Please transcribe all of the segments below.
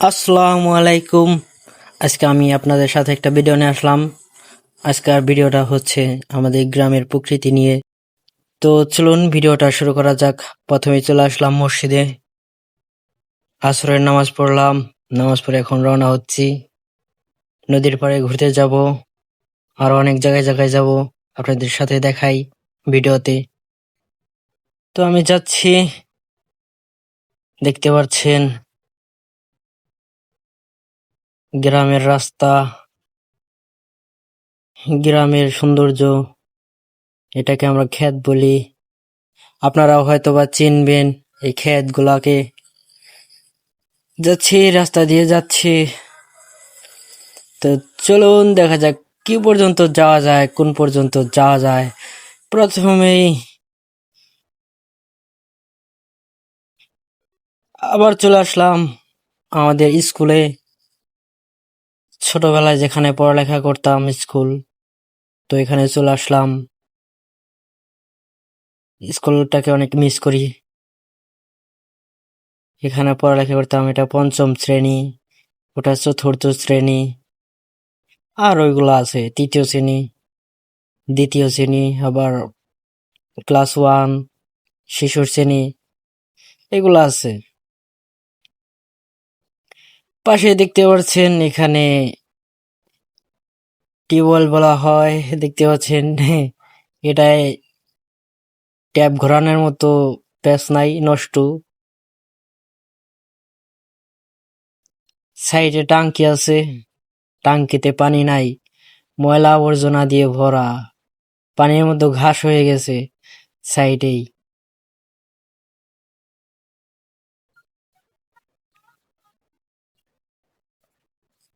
আসসালামু আলাইকুম। আজকে আমি আপনাদের সাথে একটা ভিডিও নিয়ে আসলাম। আজকের ভিডিওটা হচ্ছে আমাদের গ্রামের প্রকৃতি নিয়ে। তো চলুন ভিডিওটা শুরু করা যাক। প্রথমে চলে আসলাম মসজিদে। আসরের নামাজ পড়লাম। নামাজ পড়ে এখন রওনা হচ্ছি। নদীর পাড়ে ঘুরতে যাব। আরও অনেক জায়গায় জায়গায় যাব। আপনাদের সাথে দেখাই ভিডিওতে তো আমি যাচ্ছি। দেখতে পাচ্ছেন গ্রামের রাস্তা, গ্রামের সৌন্দর্য, এটাকে আমরা ক্ষেত বলি। আপনারাও হয়তো বা চিনবেন এই ক্ষেত গুলাকে যাচ্ছি, রাস্তা দিয়ে যাচ্ছি। তো চলুন, দেখা যাক কি পর্যন্ত যাওয়া যায়, কোন পর্যন্ত যাওয়া যায়। প্রথমেই আবার চলে আসলাম আমাদের স্কুলে। ছোটবেলায় যেখানে পড়ালেখা করতাম, স্কুল, তো এখানে চলে আসলাম। স্কুলটাকে অনেক মিস করি। এখানে পড়ালেখা করতাম, এটা পঞ্চম শ্রেণি, ওটা চতুর্থ শ্রেণি, আর ওইগুলো আছে, তৃতীয় শ্রেণি, দ্বিতীয় শ্রেণি, আবার ক্লাস ওয়ান শিশুর শ্রেণি, এগুলো আছে। পাশে দেখতে পাচ্ছেন এখানে টিউবওয়েল বলা হয়? দেখতে পাচ্ছেন, এটায় ট্যাপ ঘোরানোর মতো প্যাচ নাই, নষ্ট। সাইডে টাঙ্কি আছে, টাঙ্কিতে পানি নাই, ময়লা আবর্জনা দিয়ে ভরা, পানির মধ্যে ঘাস হয়ে গেছে, সাইডেই।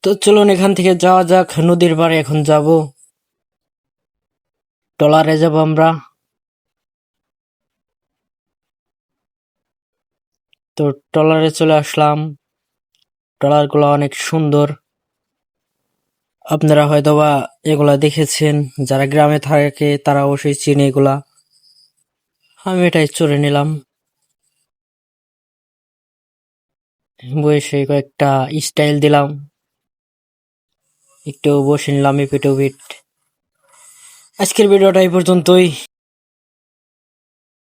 তো চলুন এখান থেকে যাওয়া যাক, নদীর পাড়ে এখন যাব। ট্রলারে যাব আমরা। তো ট্রলারে চলে আসলাম। ট্রলারগুলো অনেক সুন্দর। আপনারা হয়তোবা এগুলা দেখেছেন, যারা গ্রামে থাকে তারা অবশ্যই চিনে এগুলা। আমি এটাই চড়ে নিলাম। বসে কয়েকটা স্টাইল দিলাম। একটু বসে নিলাম এপিট ওপিট আজকের ভিডিওটা এই পর্যন্তই।